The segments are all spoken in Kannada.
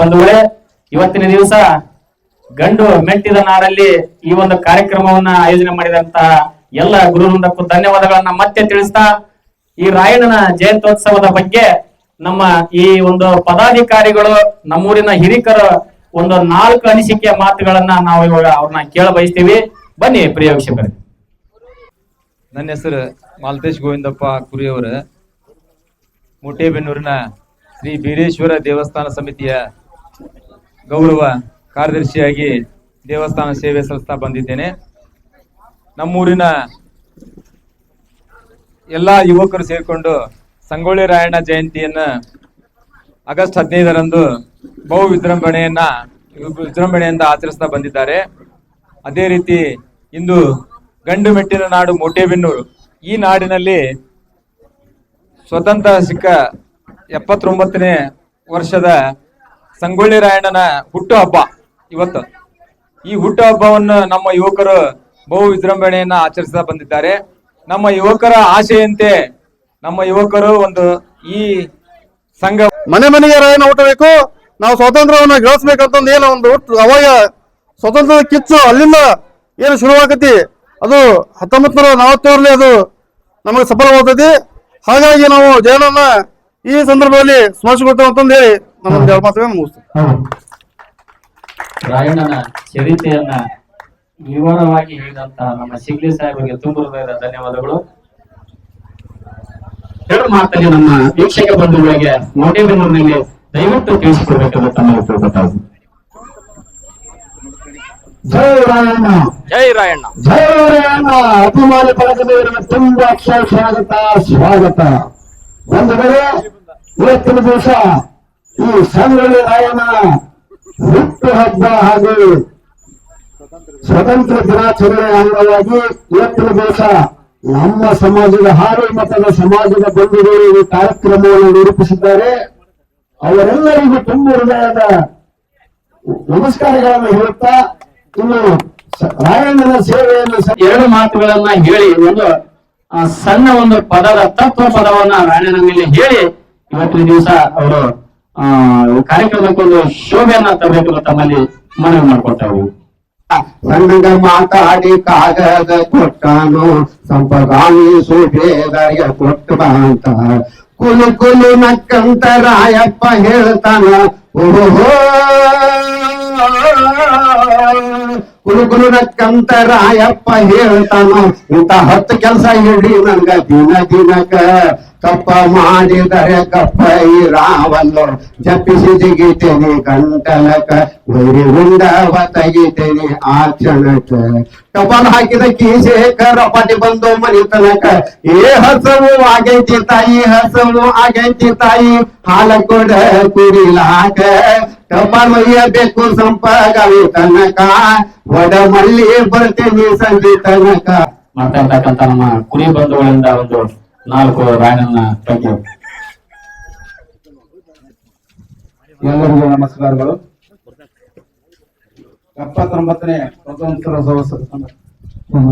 ಬಂಧುಗಳೇ ಇವತ್ತಿನ ದಿವಸ ಗಂಡು ಮೆಟ್ಟಿದ ನಾಡಲ್ಲಿ ಈ ಒಂದು ಕಾರ್ಯಕ್ರಮವನ್ನ ಆಯೋಜನೆ ಮಾಡಿದಂತಹ ಎಲ್ಲ ಗುರು ವೃಂದಕ್ಕೂ ಧನ್ಯವಾದಗಳನ್ನ ಮತ್ತೆ ತಿಳಿಸ್ತಾ, ಈ ರಾಯಣ್ಣನ ಜಯಂತ್ಯೋತ್ಸವದ ಬಗ್ಗೆ ನಮ್ಮ ಈ ಒಂದು ಪದಾಧಿಕಾರಿಗಳು, ನಮ್ಮೂರಿನ ಹಿರಿಕರ ಒಂದು ನಾಲ್ಕು ಅನಿಸಿಕೆಯ ಮಾತುಗಳನ್ನ ನಾವು ಇವಾಗ ಅವ್ರನ್ನ ಕೇಳ ಬಯಸ್ತೀವಿ ಬನ್ನಿ ಪ್ರಿಯ ವೀಕ್ಷಕರೇ. ನನ್ನ ಹೆಸರು ಮಾಲತೇಶ್ ಗೋವಿಂದಪ್ಪ ಕುರಿಯವರ. ಮುಟೇಬೆನ್ನೂರಿನ ಶ್ರೀ ಬೀರೇಶ್ವರ ದೇವಸ್ಥಾನ ಸಮಿತಿಯ ಗೌರವ ಕಾರ್ಯದರ್ಶಿಯಾಗಿ ದೇವಸ್ಥಾನ ಸೇವೆ ಸಲ್ಲಿಸ್ತಾ ಬಂದಿದ್ದೇನೆ. ನಮ್ಮೂರಿನ ಎಲ್ಲ ಯುವಕರು ಸೇರಿಕೊಂಡು ಸಂಗೊಳ್ಳಿ ರಾಯಣ್ಣ ಜಯಂತಿಯನ್ನ ಆಗಸ್ಟ್ ಹದಿನೈದರಂದು ಬಹು ವಿಜೃಂಭಣೆಯನ್ನ, ವಿಜೃಂಭಣೆಯಿಂದ ಆಚರಿಸ್ತಾ ಬಂದಿದ್ದಾರೆ. ಅದೇ ರೀತಿ ಇಂದು ಗಂಡು ಮೆಟ್ಟಿನ ನಾಡು ಮೋಟೇಬೆನ್ನೂರು. ಈ ನಾಡಿನಲ್ಲಿ ಸ್ವತಂತ್ರ ಸಿಕ್ಕ ಎಪ್ಪತ್ತೊಂಬತ್ತನೇ ವರ್ಷದ ಸಂಗೊಳ್ಳಿ ರಾಯಣ್ಣನ ಹುಟ್ಟು ಹಬ್ಬ ಇವತ್ತು. ಈ ಹುಟ್ಟು ಹಬ್ಬವನ್ನು ನಮ್ಮ ಯುವಕರು ಬಹು ವಿಜೃಂಭಣೆಯನ್ನ ಆಚರಿಸ್ತಾ ಬಂದಿದ್ದಾರೆ. ನಮ್ಮ ಯುವಕರ ಆಶೆಯಂತೆ ನಮ್ಮ ಯುವಕರು ಒಂದು ಈ ಸಂಘ ಮನೆ ಮನೆಗೆ ರಾಯಣ್ಣ ಹುಟ್ಟಬೇಕು. ನಾವು ಸ್ವಾತಂತ್ರ್ಯವನ್ನು ಗಳಿಸ್ಬೇಕಂತಂದು ಏನು ಒಂದು ಹುಟ್ಟು ಅವಾಗ ಸ್ವತಂತ್ರದ ಕಿಚ್ಚು ಅಲ್ಲಿಂದ ಏನು ಶುರುವಾಗತಿ? ಅದು ಹತ್ತೊಂಬತ್ತು ನೂರ ನಲವತ್ತೇಳರಲ್ಲಿ ಅದು ನಮಗೆ ಸಫಲವಾಗ್ತದೆ ಹಾಗಾಗಿ ನಾವು ಜಯನನ್ನ ಈ ಸಂದರ್ಭದಲ್ಲಿ ಸ್ಮರಿಸಿಕೊಳ್ತೇವೆ ಅಂತಂದು ಹೇಳಿ ನನ್ನ ಎರಡು ಮಾತ್ರ ಮುಗಿಸ್ತೀನಿ ರಾಯಣ್ಣನ ಚರಿತೆಯನ್ನ ವಿವರವಾಗಿ ಹೇಳಿದಂತ ನಮ್ಮ ಸಿಗ್ಲಿ ಸಾಹೇಬರಿಗೆ ತುಂಬ ಹೃದಯದ ಧನ್ಯವಾದಗಳು. ಎರಡು ಮಾತಲ್ಲಿ ನಮ್ಮ ವೀಕ್ಷಕ ಬಂಧುಗಳಿಗೆ ಮೋಟೇಬೆನ್ನೂರಿನಲ್ಲಿ ದಯವಿಟ್ಟು ತಿಳಿಸಿಕೊಡ್ಬೇಕಂತ ತಮ್ಮಲ್ಲಿ ಕೇಳ್ಕೊತಾವು ಜೈ ರಾಯಣ್ಣ. ಜೈ ರಾಯಣ್ಣ. ಜೈ ರಾಯಣ್ಣ. ಅಭಿಮಾನ ಬಳಗದವರಿಗೆ ತುಂಬಾ ಅಕ್ಷರ ಸ್ವಾಗತ ಸ್ವಾಗತ. ಒಂದು ಇವತ್ತಿನ ದಿವಸ ಈ ಸಂಗೊಳ್ಳಿ ರಾಯಣ್ಣ ಹುಟ್ಟು ಹಬ್ಬ ಹಾಗೂ ಸ್ವತಂತ್ರ ದಿನಾಚರಣೆ ಅಂಗವಾಗಿ ಇವತ್ತಿನ ದಿವಸ ನಮ್ಮ ಸಮಾಜದ ಹಾರು ಮತದ ಸಮಾಜದ ಬಂಧುಗಳು ಈ ಕಾರ್ಯಕ್ರಮವನ್ನು ನಿರೂಪಿಸಿದ್ದಾರೆ. ಅವರೆಲ್ಲರಿಗೂ ತುಂಬ ಹೃದಯದ ನಮಸ್ಕಾರಗಳನ್ನು ಹೇಳುತ್ತಾ ಇನ್ನು ರಾಯಣ್ಣನ ಸೇವೆಯನ್ನು ಎರಡು ಮಾತುಗಳನ್ನ ಹೇಳಿ ಒಂದು ಸಣ್ಣ ಒಂದು ಪದದ ತತ್ವ ಪದವನ್ನ ರಾಯಣ್ಣನ ಮೇಲೆ ಹೇಳಿ ಇವತ್ತಿನ ದಿವಸ ಅವರು ಆ ಕಾರ್ಯಕ್ರಮಕ್ಕೊಂದು ಶೋಭೆಯನ್ನ ತರಬೇಕು ತಮ್ಮಲ್ಲಿ ಮನವಿ ಮಾಡ್ಕೊಳ್ತಾ ಸಣ್ಣಗ ಮಾತಾಡಿ ಕಾಗದ ಕೊಟ್ಟಾನು, ಸಂಪಗಾಮಿ ಸುಬೇದರಿಗೆ ಕೊಟ್ಟು ಅಂತ ಕುಲು ಕುಲು ನಕ್ಕಂತ ರಾಯಪ್ಪ ಹೇಳ್ತಾನ, ಓಹೋ ಕುಲು ಕುಲು ನಕ್ಕಂತ ರಾಯಪ್ಪ ಹೇಳ್ತಾನ ಇಂತ ಹತ್ತು ಕೆಲಸ ಹೇಳಿ ನಂಗ ದಿನ ದಿನಕ ತಪ್ಪ ಮಾಡಿದರೆ ಕಪ್ಪ ಈ ರಾವಲ್ಲು ಜಪಿಸಿ ಜಿಗಿತೇನೆ ಗಂಟಲಕ ವೈರಿ ಉಂಡವ ತೆಗಿತೇನೆ ಆ ಕ್ಷಣಕ ಟಪಾಲ್ ಹಾಕಿದ ಕೀಸೆ ಕರಪಟಿ ಬಂದು ಮನಿ ತನಕ ಏ ಹಸವು ಆಗೈತಿ ತಾಯಿ ಹಸವು ಆಗೈತಿ ತಾಯಿ. ಹಾಲ ಕೊಡ ಕುಡಿಲಾಕ ಟಪಾಲ್ ಒಯ್ಯಬೇಕು ಸಂಪಗಾವಿ ತನಕ. ಒಡ ಮಲ್ಲಿ ಬರ್ತೇನೆ ಸಂಜೆ ತನಕ. ಮಾತಾಡ್ತಕ್ಕಂತ ನಮ್ಮ ಕುರಿ ಬಂಧುಗಳಿಂದ ಒಂದು ನಾಲ್ಕು ರಾಯಣ್ಣನ ತಂಗಿ ಎಲ್ಲರಿಗೂ ನಮಸ್ಕಾರಗಳು. ಎಪ್ಪತ್ತೊಂಬತ್ತನೇ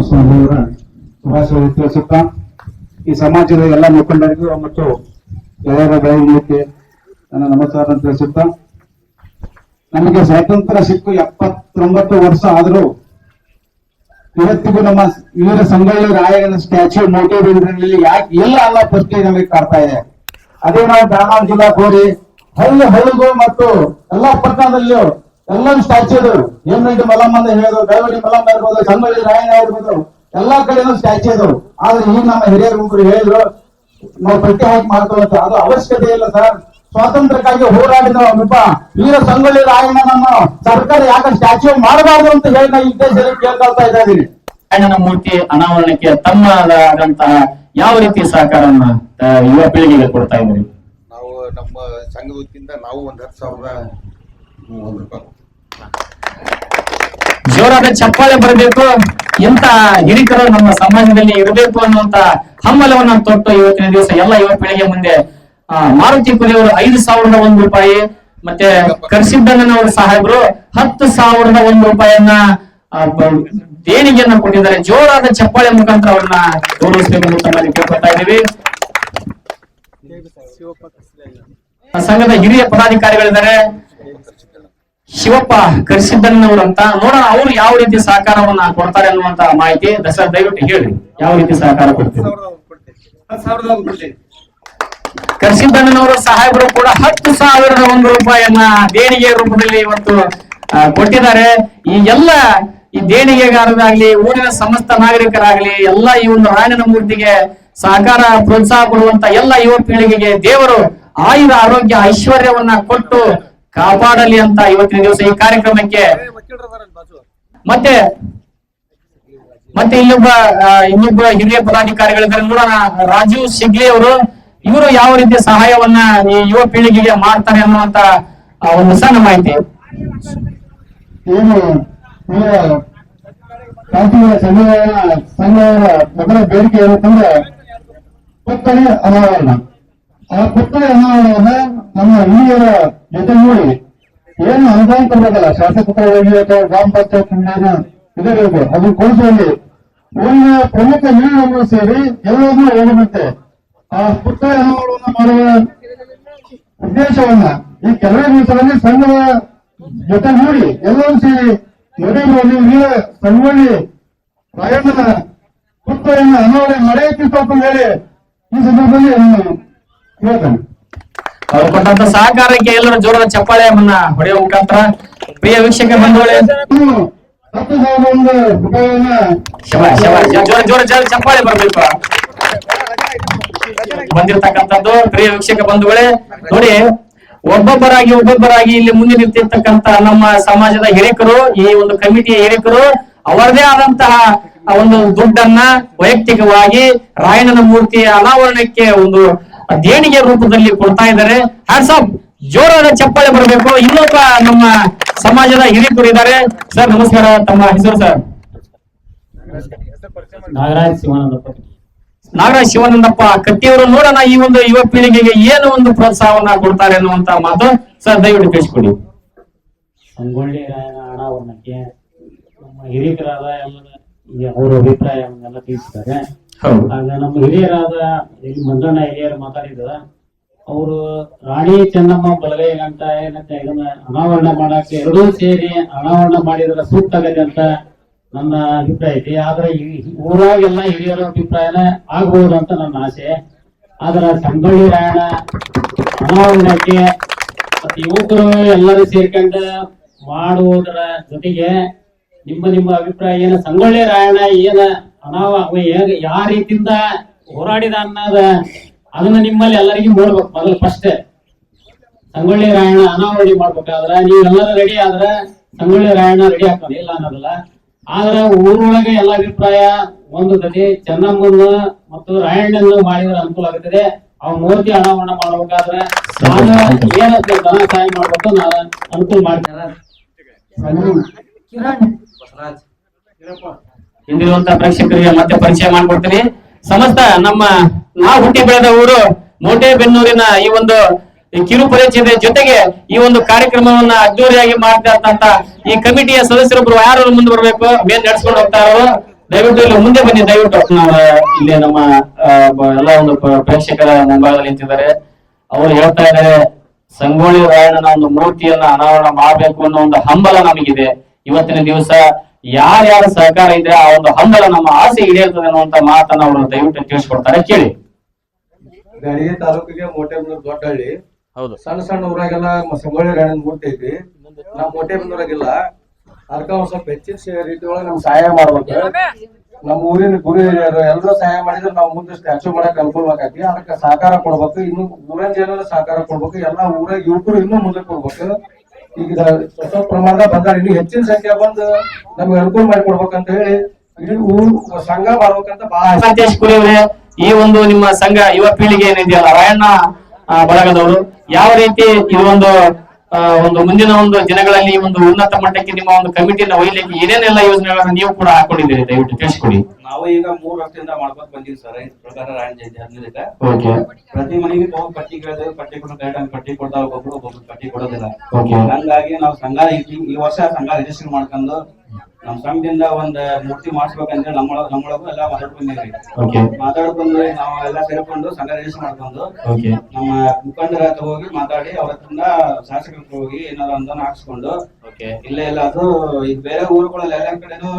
ಸ್ವಾಮಿಯವರ ಶುಭಾಶಯ ತಿಳಿಸುತ್ತಾ, ಈ ಸಮಾಜದ ಎಲ್ಲ ಮುಖಂಡರಿಗೂ ಮತ್ತು ಎಲ್ಲರ ಬೆಳವಣಿಗೆ ನನ್ನ ನಮಸ್ಕಾರ ತಿಳಿಸುತ್ತಾ, ನಮಗೆ ಸ್ವಾತಂತ್ರ್ಯ ಸಿಕ್ಕು ಎಪ್ಪತ್ತೊಂಬತ್ತು ವರ್ಷ ಆದರೂ ಇವತ್ತಿಗೂ ನಮ್ಮ ವೀರ ಸಂಗೊಳ್ಳಿ ರಾಯಣ್ಣ ಸ್ಟ್ಯಾಚ್ಯೂ ಮೋಟಿವೇಟ್ ಯಾಕೆ ಎಲ್ಲ ಅಲ್ಲ ಪ್ರಶ್ನೆ ನಮಗೆ ಕಾಡ್ತಾ ಇದೆ. ಅದೇ ನಾವು ಬೆಳಗಾವಿ ಜಿಲ್ಲಾ ಕೋರಿ, ಹಳ್ಳಿ ಹಳ್ಳಿಗು ಮತ್ತು ಎಲ್ಲಾ ಪಟ್ಟಣದಲ್ಲಿಯೂ ಎಲ್ಲರೂ ಸ್ಟ್ಯಾಚ್ಯೂ ಇದಾವೆ ಹೇಮರೆಡ್ಡಿ ಮಲ್ಲಮ್ಮ ಅಂತ ಹೇಳಿದ್ರು ಬೆಳವಡಿ ಮಲ್ಲಮ್ಮ ಇರ್ಬೋದು ಸಂಗೊಳ್ಳಿ ರಾಯಣ್ಣ ಇರ್ಬೋದು ಎಲ್ಲಾ ಕಡೆನೂ ಸ್ಟ್ಯಾಚ್ಯೂ ಇದಾವೆ ಆದ್ರೆ ಈಗ ನಮ್ಮ ಹಿರಿಯರು ಹೇಳಿದ್ರು, ನಾವು ಪಟ್ಟಿ ಹಾಕಿ ಅದು ಅವಶ್ಯಕತೆ ಇಲ್ಲ ಸರ್. ಸ್ವಾತಂತ್ರ್ಯಕ್ಕಾಗಿ ಹೋರಾಡಿದ ಒಬ್ಬ ವೀರ ಸಂಗೊಳ್ಳಿ ರಾಯಣ್ಣನನ್ನು ಸರ್ಕಾರ ಯಾಕೆ ಸ್ಟ್ಯಾಚ್ಯೂ ಮಾಡಬಾರದು ಅಂತ ಹೇಳಿ ನಾನು ಈ ದೇಶದಲ್ಲಿ ಕೇಳ್ಕೊಳ್ತಾ ಇದ್ದೀನಿ. ರಾಯಣ್ಣನ ಮೂರ್ತಿ ಅನಾವರಣಕ್ಕೆ ತಮ್ಮದಾದಂತಹ ಯಾವ ರೀತಿ ಸಹಕಾರವನ್ನ ಯುವ ಪೀಳಿಗೆಗೆ ಕೊಡ್ತಾ ಇದ್ರಿ ನಾವು ನಮ್ಮ ಸಂಘ ವತಿಯಿಂದ ನಾವು ಒಂದ್ ಹತ್ತು ಸಾವಿರದ ಒಂದ್ ರೂಪಾಯಿ ಜೋರಾದ ಚಪ್ಪಾಳೆ ಬರಬೇಕು ಎಂತ ಹಿರಿಕರು ನಮ್ಮ ಸಮಾಜದಲ್ಲಿ ಇರಬೇಕು ಅನ್ನುವಂತ ಹಂಬಲವನ್ನ ತೊಟ್ಟು ಇವತ್ತಿನ ದಿವಸ ಎಲ್ಲ ಯುವ ಪೀಳಿಗೆ ಮುಂದೆ ಮಾರುತಿ ಕುರಿಯವರು ಐದು ಸಾವಿರದ ಒಂದು ರೂಪಾಯಿ, ಮತ್ತೆ ಕರ್ಸಿದ್ದಣ್ಣನವರ ಸಾಹೇಬರು ಹತ್ತು ಸಾವಿರದ ಒಂದು ರೂಪಾಯಿಯನ್ನ ದೇಣಿಗೆಯನ್ನ ಕೊಟ್ಟಿದ್ದಾರೆ. ಜೋರಾದ ಚಪ್ಪಾಳೆ ಮುಖಾಂತರ ಅವ್ರನ್ನ ಗೌರವಿಸಬೇಕು ತಮ್ಮಲ್ಲಿ ಕೇಳ್ಕೊತಾ ಇದ್ದೀವಿ. ಸಂಘದ ಹಿರಿಯ ಪದಾಧಿಕಾರಿಗಳಿದ್ದಾರೆ. ಶಿವಪ್ಪ ಕರ್ಸಿದ್ದಣ್ಣನವರು ಅಂತ. ನೋಡೋಣ ಅವರು ಯಾವ ರೀತಿ ಸಹಕಾರವನ್ನ ಕೊಡ್ತಾರೆ ಅನ್ನುವಂತ ಮಾಹಿತಿ. ದಸರಾ ದಯವಿಟ್ಟು ಹೇಳಿ ಯಾವ ರೀತಿ ಸಹಕಾರ ಕೊಡ್ತೀವಿ. ಕರ್ಸಿದ್ದಣ್ಣನವರ ಸಾಹೇಬರು ಕೂಡ ಹತ್ತು ಸಾವಿರದ ಒಂದು ರೂಪಾಯಿಯನ್ನ ದೇಣಿಗೆ ರೂಪದಲ್ಲಿ ಇವತ್ತು ಕೊಟ್ಟಿದ್ದಾರೆ. ಈ ಎಲ್ಲ ಈ ದೇಣಿಗೆಗಾರರಾಗ್ಲಿ, ಊರಿನ ಸಮಸ್ತ ನಾಗರಿಕರಾಗ್ಲಿ, ಎಲ್ಲ ಈ ಒಂದು ರಾಯಣ್ಣನ ಮೂರ್ತಿಗೆ ಸಹಕಾರ ಪ್ರೋತ್ಸಾಹ ಕೊಡುವಂತ ಎಲ್ಲ ಯುವ ಪೀಳಿಗೆಗೆ ದೇವರು ಆಯುರ ಆರೋಗ್ಯ ಐಶ್ವರ್ಯವನ್ನ ಕೊಟ್ಟು ಕಾಪಾಡಲಿ ಅಂತ ಇವತ್ತಿನ ದಿವಸ ಈ ಕಾರ್ಯಕ್ರಮಕ್ಕೆ ಮತ್ತೆ ಮತ್ತೆ ಇನ್ನೊಬ್ಬ ಇನ್ನೊಬ್ಬ ಹಿರಿಯ ಪದಾಧಿಕಾರಿಗಳಿದ್ದಾರೆ. ನೋಡೋಣ ರಾಜೀವ್ ಸಿಗ್ಲಿ ಅವರು. ಇವರು ಯಾವ ರೀತಿ ಸಹಾಯವನ್ನ ಈ ಯುವ ಪೀಳಿಗೆಗೆ ಮಾಡ್ತಾರೆ ಅನ್ನುವಂತ ಒಂದು ಸಣ್ಣ ಮಾಹಿತಿ. ಏನು ಇವರ ಖಾಸಗಿ ಸಂಘದ ಮೊದಲ ಬೇಡಿಕೆ ಏನಂತಂದ್ರೆ ಪುತ್ಥಳಿ ಅನಾವರಣ. ಆ ಪುತ್ಥಳಿ ಅನಾವರಣವನ್ನ ನಮ್ಮ ಹಿರಿಯರ ಜೊತೆ ನೋಡಿ ಏನು ಅನುದಾನ ಕೊಡಬೇಕಲ್ಲ ಶಾಸಕರಾಗಿ ಅಥವಾ ಗ್ರಾಮ ಪಂಚಾಯತ್ ಇದರಬೇಕು ಅದು ಕೊಡಿಸುವಲ್ಲಿ ಊರಿನ ಪ್ರಮುಖ ಹಿರಿಯರನ್ನು ಸೇರಿ ಎಲ್ಲರನ್ನೂ ಹೋಗುವಂತೆ ಆ ಪುತ್ಥಳಿ ಮಾಡುವ ಉದ್ದೇಶವನ್ನ ಈ ಕೆಲವೇ ದಿವಸದಲ್ಲಿ ಸಂಘದ ಜೊತೆ ನೋಡಿ ಎಲ್ಲರೂ ಸೇರಿ ನಡೆಯುವ ವೀರ ಸಂಗೊಳ್ಳಿ ರಾಯಣ್ಣನ ಪುಸ್ತಕವನ್ನು ಅನಾವರಣೆ ನಡೆಯುತ್ತಿತ್ತು ಹೇಳಿ ಈ ಸಂದರ್ಭದಲ್ಲಿ ಹೇಳ್ತೇನೆ ಅವರು ಕೊಟ್ಟಂತ ಸಹಕಾರಕ್ಕೆ ಎಲ್ಲರ ಜೋರದ ಚಪ್ಪಾಳೆಯನ್ನ ಹೊಡೆಯುವ ಮುಖಾಂತರ ಪ್ರಿಯ ವೀಕ್ಷಕ ಬಂಧುಗಳೇ. ಹತ್ತು ಸಾವಿರದ ಒಂದು ರೂಪಾಯಿಯನ್ನ ಜೋರ ಜೋರ ಚಪ್ಪಾಳೆ ಬರ್ಬೇಕು. ಬಂದಿರತಕ್ಕಂಥದ್ದು ಪ್ರಿಯ ವೀಕ್ಷಕ ಬಂಧುಗಳೇ, ನೋಡಿ, ಒಬ್ಬೊಬ್ಬರಾಗಿ ಒಬ್ಬೊಬ್ಬರಾಗಿ ಇಲ್ಲಿ ಮುಂದೆ ನಿಂತಿರ್ತಕ್ಕಂತ ನಮ್ಮ ಸಮಾಜದ ಹಿರಿಕರು, ಈ ಒಂದು ಕಮಿಟಿಯ ಹಿರಿಕರು, ಅವರದೇ ಆದಂತಹ ಒಂದು ದುಡ್ಡನ್ನ ವೈಯಕ್ತಿಕವಾಗಿ ರಾಯಣ್ಣನ ಮೂರ್ತಿಯ ಅನಾವರಣಕ್ಕೆ ಒಂದು ದೇಣಿಗೆ ರೂಪದಲ್ಲಿ ಕೊಡ್ತಾ ಇದ್ದಾರೆ. ಹ್ಯಾಟ್ಸಪ್ ಜೋರಾದ ಚಪ್ಪಾಳೆ ಬರಬೇಕು. ಇನ್ನೊಬ್ಬ ನಮ್ಮ ಸಮಾಜದ ಹಿರಿಕರು ಇದ್ದಾರೆ. ಸರ್, ನಮಸ್ಕಾರ. ತಮ್ಮ ಹೆಸರು ಸರ್? ನಾಗರಾಜ್ ಶಿವಾನಂದಪ್ಪ ನಾಗರಾಜ್ ಶಿವಾನಂದಪ್ಪ ಕತ್ತಿಯವರು ನೋಡೋಣ ಈ ಒಂದು ಯುವ ಪೀಳಿಗೆಗೆ ಏನು ಒಂದು ಪ್ರೋತ್ಸಾಹವನ್ನ ಕೊಡ್ತಾರೆ ಅನ್ನುವಂತ ಮಾತು ಸರ್ ದಯವಿಟ್ಟು ತಿಳಿಸ್ಕೊಡಿ. ಸಂಗೊಳ್ಳಿ ರಾಯನ ವರ್ಣಕ್ಕೆ ನಮ್ಮ ಹಿರಿಯರಾದ ಅವರ ಅಭಿಪ್ರಾಯವನ್ನೆಲ್ಲ ತಿಳಿಸಿದ್ದಾರೆ. ಆಗ ನಮ್ಮ ಹಿರಿಯರಾದ ಇಲ್ಲಿ ಮಂಜಣ್ಣ ಹಿರಿಯರು ಮಾತಾಡಿದ ಅವರು ರಾಣಿ ಚೆನ್ನಮ್ಮ ಬಲಗೈ ಗಂಟ ಏನಂತ ಇದನ್ನ ಅನಾವರಣ ಮಾಡಕ್ಕೆ ಎರಡೂ ಸೇರಿ ಅನಾವರಣ ಮಾಡಿದ್ರೆ ಸೂಕ್ತ ಆಗತ್ತೆ ಅಂತ ನನ್ನ ಅಭಿಪ್ರಾಯ ಐತಿ ಆದ್ರೆ ಈ ಊರಾಗೆಲ್ಲ ಹಿರಿಯರ ಅಭಿಪ್ರಾಯನ ಆಗ್ಬಹುದು ಅಂತ ನನ್ನ ಆಸೆ. ಆದ್ರೆ ಸಂಗೊಳ್ಳಿ ರಾಯಣ ಅನಾವರಣಕ್ಕೆ ಮತ್ತೆ ಯುವಕರು ಎಲ್ಲರೂ ಸೇರ್ಕೊಂಡು ಮಾಡುವುದರ ಜೊತೆಗೆ ನಿಮ್ಮ ನಿಮ್ಮ ಅಭಿಪ್ರಾಯ ಏನು? ಸಂಗೊಳ್ಳಿ ರಾಯಣ್ಣ ಏನ ಅನಾವ ಯಾವ ರೀತಿಯಿಂದ ಹೋರಾಡಿದ ಅನ್ನೋದ ಅದನ್ನ ನಿಮ್ಮಲ್ಲಿ ಎಲ್ಲರಿಗೂ ನೋಡ್ಬೇಕು ಮೊದಲು ಫಸ್ಟ್ ಸಂಗೊಳ್ಳಿ ರಾಯಣ್ಣ ಅನಾವರಣೆ ಮಾಡ್ಬೇಕಾದ್ರ ನೀವೆಲ್ಲರೂ ರೆಡಿ ಆದ್ರ ಸಂಗೊಳ್ಳಿ ರಾಯಣ್ಣ ರೆಡಿ ಆಗ್ತಾನೆ. ಇಲ್ಲ ಅನ್ನೋದಲ್ಲ. ಆದ್ರ ಊರೊಳಗೆ ಎಲ್ಲ ಅಭಿಪ್ರಾಯ ಒಂದು ಗತಿ ಚೆನ್ನಮ್ಮನ ಮತ್ತು ರಾಯಣ್ಣನ ಮಾಡಿದ್ರೆ ಅನುಕೂಲ ಆಗುತ್ತದೆ. ಅವ್ ಮೂರ್ತಿ ಅನಾವರಣ ಮಾಡ್ಬೇಕಾದ್ರೆ ನಾನು ಏನಂತ ಧನ ಸಹಾಯ ಮಾಡ್ಬೇಕು ನಾನು ಅನುಕೂಲ ಮಾಡ್ತೇನೆ ಹಿಂದಿರುವಂತ ಪ್ರೇಕ್ಷಕರಿಗೆ ಮತ್ತೆ ಪರಿಚಯ ಮಾಡ್ಕೊಡ್ತೀನಿ. ಸಮಸ್ತ ನಮ್ಮ ನಾವು ಹುಟ್ಟಿ ಬೆಳೆದ ಊರು ಮೋಟೆಬೆನ್ನೂರಿನ ಈ ಒಂದು ಈ ಕಿರು ಪರಿಚಯದ ಜೊತೆಗೆ ಈ ಒಂದು ಕಾರ್ಯಕ್ರಮವನ್ನ ಅದ್ದೂರಿಯಾಗಿ ಮಾಡ್ತಾ ಇರ್ತಂತ ಈ ಕಮಿಟಿಯ ಸದಸ್ಯರೊಬ್ರು ಯಾರು ಮುಂದೆ ಬರ್ಬೇಕು? ಮೇಲ್ ನಡೆಸ್ಕೊಂಡು ಹೋಗ್ತಾ ಇರೋರು. ದಯವಿಟ್ಟು ಇಲ್ಲಿ ಮುಂದೆ ಬನ್ನಿ. ದಯವಿಟ್ಟು ನಾವು ಇಲ್ಲಿ ನಮ್ಮ ಎಲ್ಲ ಒಂದು ಪ್ರೇಕ್ಷಕರ ಮುಂಭಾಗದಲ್ಲಿ ನಿಂತಿದ್ದಾರೆ. ಅವರು ಹೇಳ್ತಾ ಇದ್ದಾರೆ ಸಂಗೋಳಿ ರಾಯಣ್ಣನ ಒಂದು ಮೂರ್ತಿಯನ್ನ ಅನಾವರಣ ಮಾಡಬೇಕು ಅನ್ನೋ ಒಂದು ಹಂಬಲ ನಮಗಿದೆ. ಇವತ್ತಿನ ದಿವಸ ಯಾರ್ಯಾರ ಸಹಕಾರ ಇದೆ ಆ ಒಂದು ಹಂಬಲ ನಮ್ಮ ಆಸೆ ಈಡೇರ್ತದೆ ಅನ್ನುವಂತ ಮಾತನ್ನ ಅವರು ದಯವಿಟ್ಟು ತಿಳಿಸ್ಕೊಡ್ತಾರೆ. ಕೇಳಿ. ತಾಲೂಕಿಗೆ ದೊಡ್ಡ ಹಳ್ಳಿ ಹೌದು. ಸಣ್ಣ ಸಣ್ಣ ಊರಾಗೆಲ್ಲ ಸಂಗೊಳ್ಳಿ ರಾಯಣ್ಣ ಮೂರ್ತಿ ಐತಿ ನಾವ್ ಮೋಟೆಬೆನ್ನೂರಾಗಿಲ್ಲ ಅದಕ್ಕ ಒಂದ್ ಸ್ವಲ್ಪ ಹೆಚ್ಚಿನ ರೀತಿ ಒಳಗೆ ನಮ್ಗೆ ಸಹಾಯ ಮಾಡ್ಬೇಕು. ನಮ್ಮ ಊರಿನ ಗುರು ಹಿರಿಯರು ಎಲ್ಲರೂ ಸಹಾಯ ಮಾಡಿದ್ರೆ ನಾವು ಮುಂದೆ ಸ್ಟ್ಯಾಚು ಮಾಡಕ್ ಅನುಕೂಲ ಅದಕ್ಕೆ ಸಹಕಾರ ಕೊಡ್ಬೇಕು. ಇನ್ನು ಊರಿನ ಜನರ ಸಹಕಾರ ಕೊಡ್ಬೇಕು. ಎಲ್ಲಾ ಊರಾಗ ಯುವಕರು ಇನ್ನೂ ಮುಂದೆ ಕೊಡ್ಬೇಕು ಈಗ ಸ್ವಲ್ಪ ಪ್ರಮಾಣದ ಬಂದಾರ ಇನ್ನು ಹೆಚ್ಚಿನ ಸಂಖ್ಯೆ ಬಂದು ನಮ್ಗೆ ಅನುಕೂಲ ಮಾಡಿ ಕೊಡ್ಬೇಕಂತ ಹೇಳಿ ಇಡೀ ಊರು ಸಂಘ ಮಾಡ್ಬೇಕಂತ ಬಹಳ ಈ ಒಂದು ನಿಮ್ಮ ಸಂಘ ಯುವ ಪೀಳಿಗೆ ಏನಿದೆಯಲ್ಲ ರಾಯಣ್ಣ ಬಳಗದವರು. ಯಾವ ರೀತಿ ಇದು ಒಂದು ಒಂದು ಮುಂದಿನ ಒಂದು ದಿನಗಳಲ್ಲಿ ಒಂದು ಉನ್ನತ ಮಟ್ಟಕ್ಕೆ ನಿಮ್ಮ ಒಂದು ಕಮಿಟಿನ ಒಯ್ಯಲಿಕ್ಕೆ ಏನೇನೆಲ್ಲ ಯೋಜನೆಗಳನ್ನು ನೀವು ಕೂಡ ಹಾಕೊಂಡಿದ್ದೀರಿ? ದಯವಿಟ್ಟು ತಿಳಿಸ್ಕೊಡಿ. ನಾವು ಈಗ ಮೂರು ವರ್ಷದಿಂದ ಮಾಡ್ಕೊತ ಬಂದಿವಿ ಸರ್. ಪ್ರಕಾರ ರಾಯಣ ಜಯಂತಿ ಹದಿನೈದಕ್ಕೆ ಪ್ರತಿ ಮನೆಗೆ ಹೋಗಿ ಪಟ್ಟಿ ಕೇಳಿದ್ರೆ ಪಟ್ಟಿ ಕೊಡೋ ಗೈಡ್ ಪಟ್ಟಿ ಕೊಡ್ತಾ ಒಬ್ಬೊಬ್ರು ಒಬ್ಬೊಬ್ರು ಪಟ್ಟಿ ಕೊಡೋದಿಲ್ಲ. ಹಂಗಾಗಿ ನಾವು ಸಂಘ ಈ ವರ್ಷ ಸಂಘ ರಿಜಿಸ್ಟರ್ ಮಾಡ್ಕೊಂಡು ನಮ್ ಸಂಘದಿಂದ ಒಂದ್ ಮೂರ್ತಿ ಮಾಡಿಸ್ಬೇಕಂದ್ರೆ ನಮ್ಮೊಳಗ ನಮ್ಮೊಳಗು ಎಲ್ಲ ಓಕೆ ಮಾತಾಡ್ಕೊಂಡು ನಾವು ಎಲ್ಲ ಸೇರ್ಕೊಂಡು ಸಂಘ ರಿಜಿಸ್ಟರ್ ಮಾಡ್ಕೊಂಡು ಓಕೆ ನಮ್ಮ ಮುಖಂಡರ ಹತ್ರ ಹೋಗಿ ಮಾತಾಡಿ ಅವ್ರ ಹತ್ರ ಶಾಸಕರ ಹತ್ರ ಹೋಗಿ ಏನಾದ್ರು ಅನುದಾನ ಹಾಕ್ಸ್ಕೊಂಡು ಓಕೆ ಇಲ್ಲ ಎಲ್ಲ ಅದು ಈಗ ಬೇರೆ ಊರುಗಳಲ್ಲಿ ಎಲ್ಲ ಕಡೆನೂ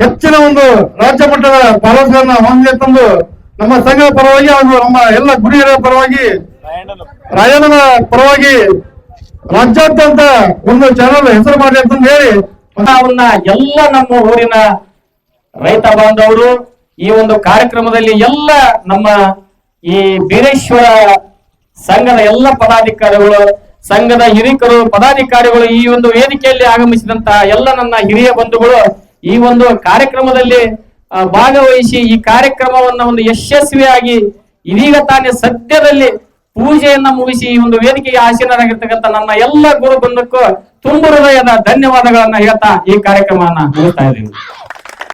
ಹೆಚ್ಚಿನ ಒಂದು ರಾಜ್ಯ ಮಟ್ಟದ ಪಾಲಕರನ್ನ ಹೊಂದಿ ತಂದು ನಮ್ಮ ಸಂಘದ ಪರವಾಗಿ ಹಾಗೂ ನಮ್ಮ ಎಲ್ಲ ಗುರಿಯರ ಪರವಾಗಿ ರಾಯಣ್ಣನ ಪರವಾಗಿ ರಾಜ್ಯಾದ್ಯಂತ ಒಂದು ಚಾನಲ್ ಹೆಸರು ಮಾಡಿ ಅಂತಂದು ಹೇಳಿ ಅವನ್ನ ಎಲ್ಲ ನಮ್ಮ ಊರಿನ ರೈತ ಬಾಂಧವರು ಈ ಒಂದು ಕಾರ್ಯಕ್ರಮದಲ್ಲಿ ಎಲ್ಲ ನಮ್ಮ ಈ ಬೀರೇಶ್ವರ ಸಂಘದ ಎಲ್ಲ ಪದಾಧಿಕಾರಿಗಳು, ಸಂಘದ ಹಿರಿಕರು, ಪದಾಧಿಕಾರಿಗಳು ಈ ಒಂದು ವೇದಿಕೆಯಲ್ಲಿ ಆಗಮಿಸಿದಂತಹ ಎಲ್ಲ ನನ್ನ ಹಿರಿಯ ಬಂಧುಗಳು ಈ ಒಂದು ಕಾರ್ಯಕ್ರಮದಲ್ಲಿ ಭಾಗವಹಿಸಿ ಈ ಕಾರ್ಯಕ್ರಮವನ್ನ ಒಂದು ಯಶಸ್ವಿಯಾಗಿ ಇದೀಗ ತಾನೇ ಸದ್ಯದಲ್ಲಿ ಪೂಜೆಯನ್ನ ಮುಗಿಸಿ ಈ ಒಂದು ವೇದಿಕೆಗೆ ಆಸೀನರಾಗಿರ್ತಕ್ಕಂಥ ನನ್ನ ಎಲ್ಲ ಗುರು ಬಂಧಕ್ಕೂ ತುಂಬ ಹೃದಯದ ಧನ್ಯವಾದಗಳನ್ನ ಹೇಳ್ತಾ ಈ ಕಾರ್ಯಕ್ರಮವನ್ನ ಮುಗಿಸ್ತಾ ಇದ್ದೀವಿ